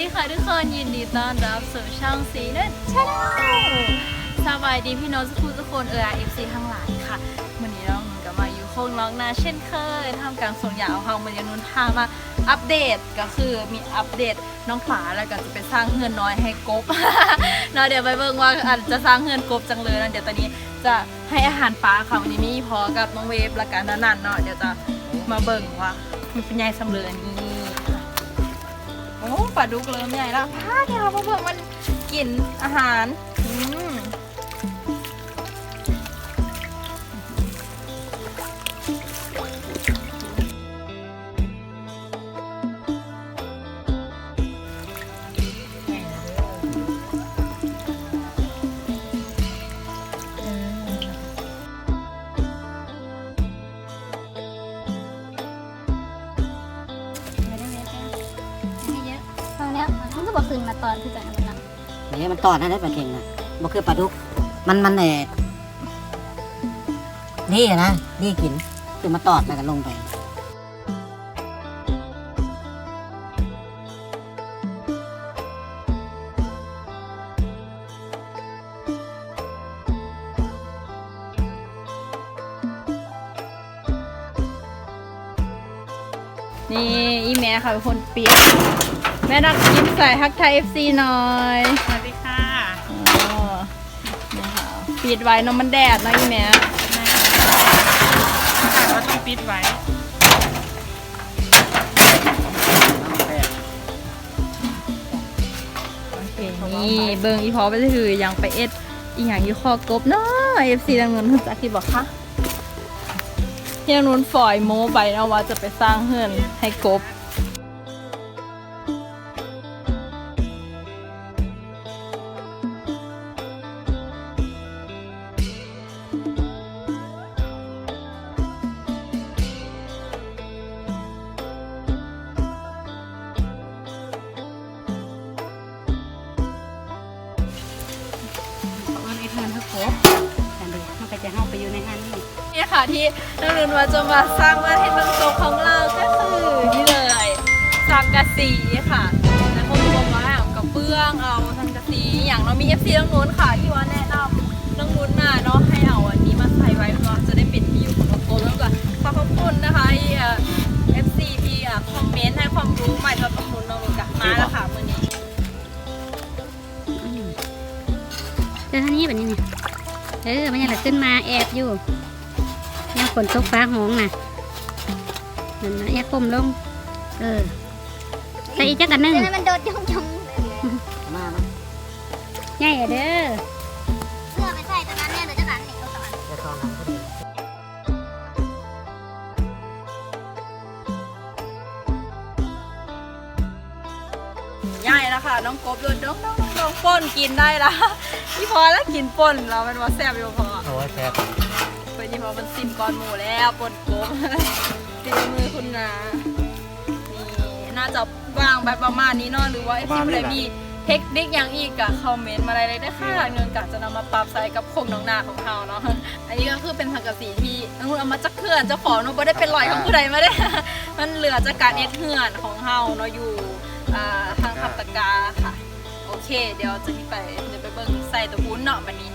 ดีค่ะทุกคนยินดีต้อนรับสู่ช่องสีนัทชาแนลสบายดีพี่น้องทุกคนทุกคนเออเอฟซีทั้งหลายค่ะวันนี้น้องนุ่นก็มาอยู่โค้งน้องนาเช่นเคยทำกลางสงยาวเขามันยังนุ่นทางมาอัปเดตก็คือมีอัปเดตน้องฝาแล้วก็จะไปสร้างเฮือนน้อยให้กบเนาะเดี๋ยวไปเบิ่งว่าอาจจะสร้างเฮือนกบจังเลยนะเดี๋ยวตอนนี้จะให้อาหารปลาค่ะวันนี้มีพอกับน้องเวฟและกันนันเนาะเดี๋ยวจะมาเบิ่งว่ามันเป็นไงสำเร็จนี้ โอ้ปลาดุกเริ่มใหญ่แล้วพาเดี๋ยวมาเบิ่งมันกินอาหาร อืม มันก็บอกคืนมาตอนคือกันมันนะนี่มันตอดนะได้ปลาเก่งนะบ่คือปลาดุก มันมันเออนี่นะนี่กินคือมาตอดแล้วก็ลงไปนี่อีแม่ค่ะเป็นคนเปียกแม่นักยิ้มใส่ฮักไทยเอฟซีหน่อยสวัสดีค่ะอ๋อนี่ค่ะปิดไว้เน้องมันแดดนะอีแม่ค่ะว่าต้องปิดไว้โอเคนี่เบิ่งอีพอไปถือยังไปเอ็ดอีหยังอยู่คอกบเนาะเอฟซีดังนั้นคุณจักที่บอกค่ะที่ดังนู้นฝอยโมไปนะว่าจะไปสร้างเฮือนให้กบ จะเข้าไปอยู่ในหันนี่นี่ค่ะที่นักเรียนว่าจะมาสร้างบ้านให้ต้นโตของเราก็คือนี่เลยสังกะสีค่ะแล้วก็รวมมาเอากระเบื้องเอาสังกะสีอย่างเรามี FC น้องนู้นค่ะที่ว่าแนะนำน้องนู้นมาเนาะให้เอาอันนี้มาใส่ไว้เนาะจะได้เป็นที่อยู่ของโตแล้วก็ขอขอบคุณนะคะที่เอ่อ FC ที่คอมเมนต์ให้ความรู้ใหม่สำหรับน้องนู้นน้องนู้นกับมาแล้วค่ะมื้อนี้เจอท่านี้แบบนี้เนี่ย เออมันยังหลัขึ้นมาแอบอยู่ยังฝนตกฟ้าห้องน่ะนั่นนะแอบก้มลง เออใส่อีกจักอันหนึงมันโดดย่องย่องมามาใหญ่อะเด้อ ค่ะ น้องกบโดนน้องน้องน้องป่นกินได้ละที่พอแล้วกินป่นเราเป็นว่าแซ่บอยู่พอโอ้ยแซ่บเป็นยี่ห้อมันซิมก้อนหมูแล้วปนโกบตีมือคุณนานี่น่าจะวางแบบประมาณนี้เนาะหรือว่าไอ้ที่อะไรมีเทคนิคอย่างอีกอะคอมเมนต์มาอะไรเลยได้ค่ะเงินกะจะนำมาปรับใส่กับโครงน้องนาของเขาเนาะอันนี้ก็คือเป็นสังกะสีที่น้องคุณเอามาจากเขื่อนเจ้าของเนาะไม่ได้เป็นรอยของผู้ใดมาได้ มันเหลือจากการเอ็ดเหือนของเฮาเนาะอยู่ อ่าทางขับตะกาค่ะ โอเค เดี๋ยวจะไปเดี๋ยวไปเบิ่งใส่ตัววุ้นเนาะวันนี้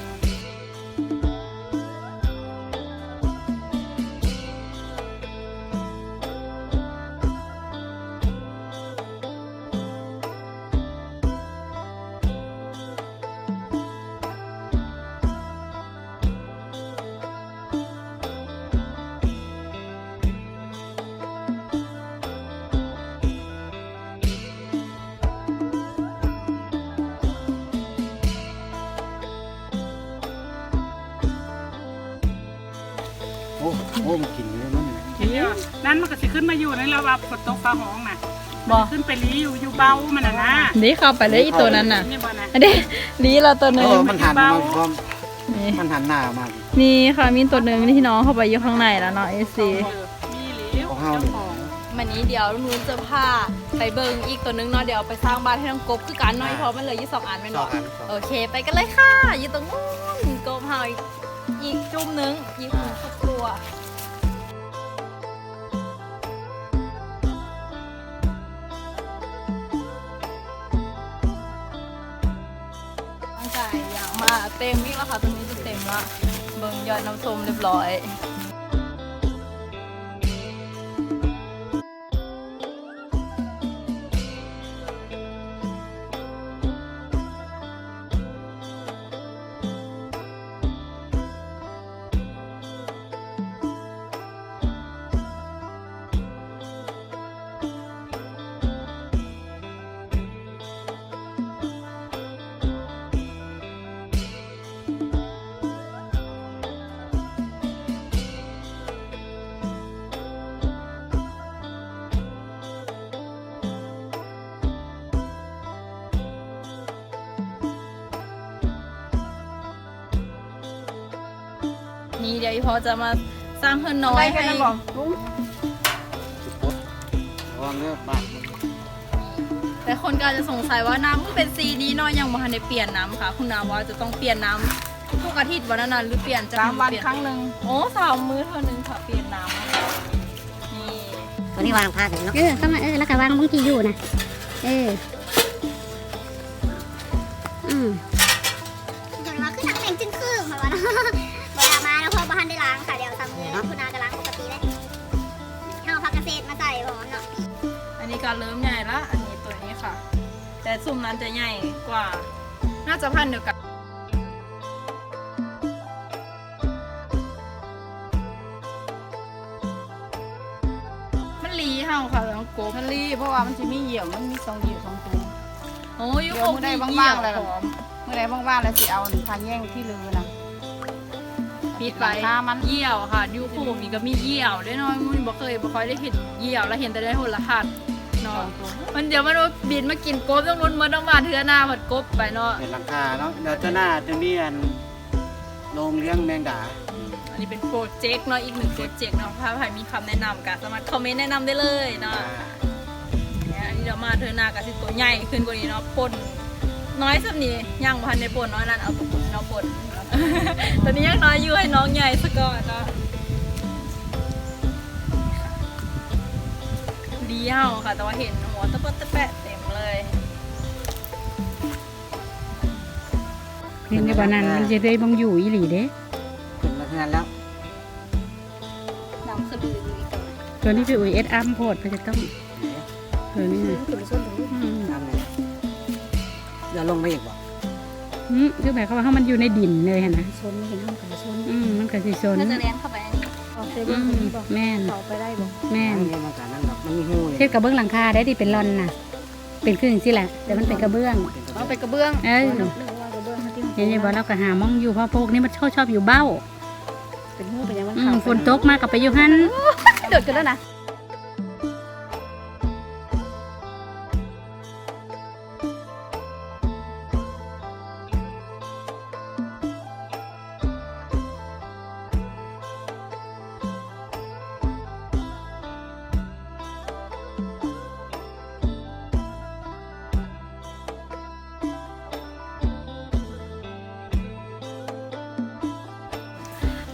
อ้โอ้มันกินเลยมันเนี่ยทีนี้นั่นมันก็สิขึ้นมาอยู่ในระดับฝนตกฟ้าห้องน่ะบอกขึ้นไปรีอยู่อยู่เบามันน่ะนะนี่เข้าไปเลยอีตัวนั้นน่ะนี่บ่นะอันนี้ลีเราตัวหนึ่งเออมันหันมาพร้อมนี่มันหันหน้ามานี่ค่ะมีตัวหนึ่งที่น้องเข้าไปอยู่ข้างในแล้วเนาะเอซีมีหลิวของเฮาเจ้าเนี่ยของวันนี้เดี๋ยวนุ้นจะพาไปเบิงอีกตัวหนึงเนาะเดี๋ยวไปสร้างบ้านให้น้องกบคือกันเนาะเพราะมันเหลือยี่สองอันไม่สอเนาะงอันสองโอเค ไปกันเลยค่ะ อยู่ตรงนู้นกบเฮาอีก อีกจุ่มนึงอีกหมูสักตัวร่างกายอยากมาเต็มวิ่งแล้วค่ะตอนนี้จะเต็มละเบิ่งยอดน้ำส้มเรียบร้อย นี่เดี๋ยวอีพอจะมาสร้างเฮือนน้อยให้สุดพดวางเนื้อบาดแต่คนก็อาจจะสงสัยว่าน้ำมันเป็นสีนี้เนาะยังบ่ทันได้เปลี่ยนน้ำค่ะ คุณนาว่าจะต้องเปลี่ยนน้ำทุกอาทิตย์วันนั้นนะหรือเปลี่ยนจะสามวันเปลี่ยครั้งหนึ่งโอ้สามมื้อเท่านึงค่ะเปลี่ยนน้ำนี่ตัวนี้วางผ้าถึงเนาะเออเข้ามาเออแล้วก็วางมึงกี่อยู่นะเอออืม อันนี้ก็เริ่มใหญ่ละอันนี้ตัวนี้ค่ะ แต่ซุ่มนั้นจะใหญ่กว่า น่าจะพันเดียวกันมันหลีเห่าค่ะแล้วกบมันรีเพราะว่ามันจะมีเหยี่ยวมันมีสองเหยี่ยวสองตัวโอ้ยยุเดี๋ยวคมื้อใดนี้ว่างๆเหี่ยวเลยหอมเมื่อไรว่างๆแล้วสิเอาพาแย่งที่ลือนะปิดไปหน้ามันเยี่ยวค่ะยูคูมีก็มีเยี่ยวได้น้อยมันบ่เคยบ่ค่อยได้เห็นเยี่ยวแล้วเห็นแต่ได้โหระหัดเนาะ มันเดี๋ยวมันว่าบินมากินกบต้องรุนมาต้องบานเทือหน้าผัดกบไปเนาะเป็นหลังคาเนาะเดี๋ยวเจ้าหน้าจะมีอันโรงเลี้ยงแมงดาอันนี้เป็นโปรเจกต์เนาะอีกหนึ่งโปรเจกต์เนาะถ้าใครมีคำแนะนำก็สามารถคอมเมนต์แนะนำได้เลยเนาะเนี่ยอันนี้เรามาเธอหน้ากับสิตัวใหญ่ขึ้นกว่านี้เนาะปนน้อยสักนี้ย่างพันในปนน้อยนั้นเอาตัวเนาะปนตอนนี้ยังน้อยอยู่ให้น้องใหญ่สักก่อนเนาะ เดียวค่ะ แต่ว่าเห็นหัวตะเปิดตะแปะเต็มเลยเห็นในบ้านนั้นมันจะได้บังอยู่อีหลีเด้เป็นมาขนาดแล้วน้ำคือลืออีกตัวนี้คืออุยเอสอัมโพดก็จะต้องตัวนี้นะอืมทำไงเดี๋ยวลงไปอีกบ่อืมคือหมายความว่าเขามันอยู่ในดินเลยหั่นนะชนไม่เห็นห้องกับชนอืมมันก็สิชนน่าจะเลี้ยงเข้าไปอันนี้ออกเซอืเว่นมนี้บอกแม่นเขาไปได้บอกแม่นไม่ใช่มาจากนั้นหรอก มันมีหูเทียบกับเบื้องหลังคาได้ที่เป็นรอนน่ะ เป็นครึ่งสิแหละ แต่มันเป็นกระเบื้อง เอาไปกระเบื้องเออ นึกว่ากระเบื้องเขาที่เห็นยังบอกเราก็หามองอยู่เพราะพวกนี้มันชอบชอบอยู่เบ้าเป็นหูเป็นยังมันอืขามวฝนตกมากับไปอยู่หัน โดดกันแล้วนะ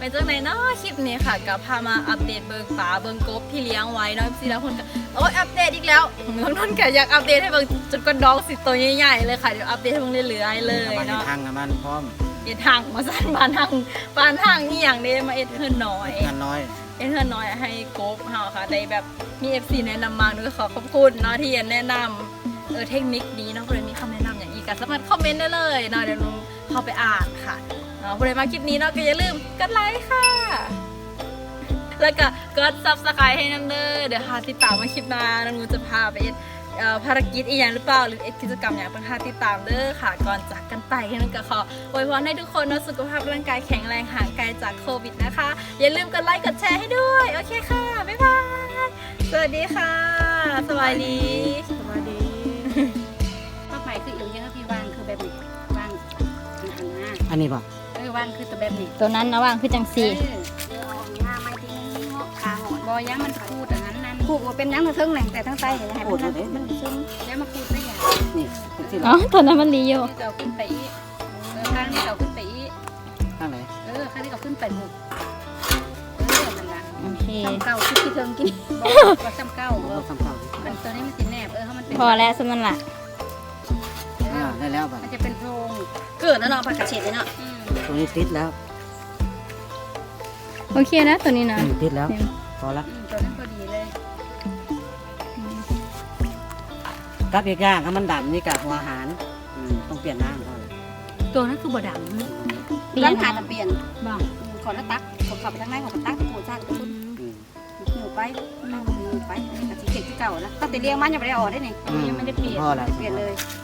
ไปจากไหนเนาะคลิปนี้ค่ะกับพามาอัปเดตเบิงป่าเบิงกบที่เลี้ยงไว้เนาะสิแล้วคนก็โอ้ยอัปเดตอีกแล้วน้องนนท์ก็อยากอัปเดตให้เบิงจนกระดองสิตัวใหญ่ๆเลยค่ะเดี๋ยวอัปเดตให้เบิงเรื่อยๆเลยมาในเนาะทางกับมันพร้อมเอ็ดทางมาสั่นบานทางบานทางนี่อย่างเด้มาเอ็ดเฮือนน้อยงานน้อยเอ็ดเฮือนน้อยให้กบเฮาค่ะได้แบบมี FC แนะนำมาหนูก็ขอขอบคุณเนาะที่แนะนำเออเทคนิคนี้เนาะคนใดมีคำแนะนำอย่างอีกก็สามารถคอมเมนต์ได้เลยเนาะเดี๋ยวหนูเข้าไปอ่านค่ะ เนาะคนใดมาคลิปนี้เนาะก็อย่าลืมกดไลค์ค่ะ แล้วก็กดซับสไครต์ให้น้ำเด้อเดี๋ยวหาติดตามมาคลิปหน้าน้องหนูจะพาไปเอ็ดเอ่อภารกิจอีกอย่างหรือเปล่า หรือเอ็ดกิจกรรมอย่างเป็นหาติดตามเด้อค่ะ ก่อนจากกันไปนั่นก็ขออวยพรให้ทุกคนเนาะสุขภาพร่างกายแข็งแรงห่างไกลจากโควิดนะคะ อย่าลืมกดไลค์กดแชร์ให้ด้วย โอเคค่ะ บ๊ายบาย สวัสดีค่ะสบายดีสวัสดีข้อหมายคืออยู่ยังที่วางคือแบบนี้วางอันหน้าอันนี้ป่ะเออวางคือตัวแบบนี้ตัวนั้นนะว่างคือจังสีเออเอาหน้าไม้ที่นี่เงาะกลางหอดบอยังมันพูดอันนั้นนั่นผูกมาเป็นยังมาเทิงแหล่งแต่ทั้งใต้เห็นไหมโอ้มันโหเด้มันซึมแล้วมาพูดได้ยังนี่เป็นที่หรอ๋ออตัวนั้นมันรีอยู่นี่เราขึ้นไปอีกเออข้างนี้เราขึ้นไปอีกข้างไหนเออข้างนี้เราขึ้นไปหกเออนั่นละโอเคทำเก่าคิดที่เทิงกินบอกว่าซ้ำเก้าเอเราอทำข้าวดิมันตัวนี้มันสิแนบเออเขามันเป็นพอแล้วสำนันละเออ่าอได้แล้วป่ะมันจะเป็นโพรงเกิดดแล้วเนาะผักกระเฉดเลยเนาะ ตรงนี้ติดแล้วโอเคนะตัวนี้นะอืมติดแล้วเนี่ยพอละอืมตัวนั้นพอดีเลยกับอีกอย่างถ้ามันดำนี่กับหัวอาหารอืมต้องเปลี่ยนน้ำก่อนตัวนั้นคือบ่ดำร้านหาตะเปลี่ยนบ้างขอแล้วตักผมขับไปทางไหนของตักตะปูจ้าตะปูอืมหนูไปนั่งหนูไปอันนี้ก็สิเก็บที่เก่าแล้วตั้งแต่เลี้ยงมันยังไม่ได้ออกได้นี่อืมยังไม่ได้เปลี่ยน พอแล้วเปลี่ยนเลยตอนที่จำ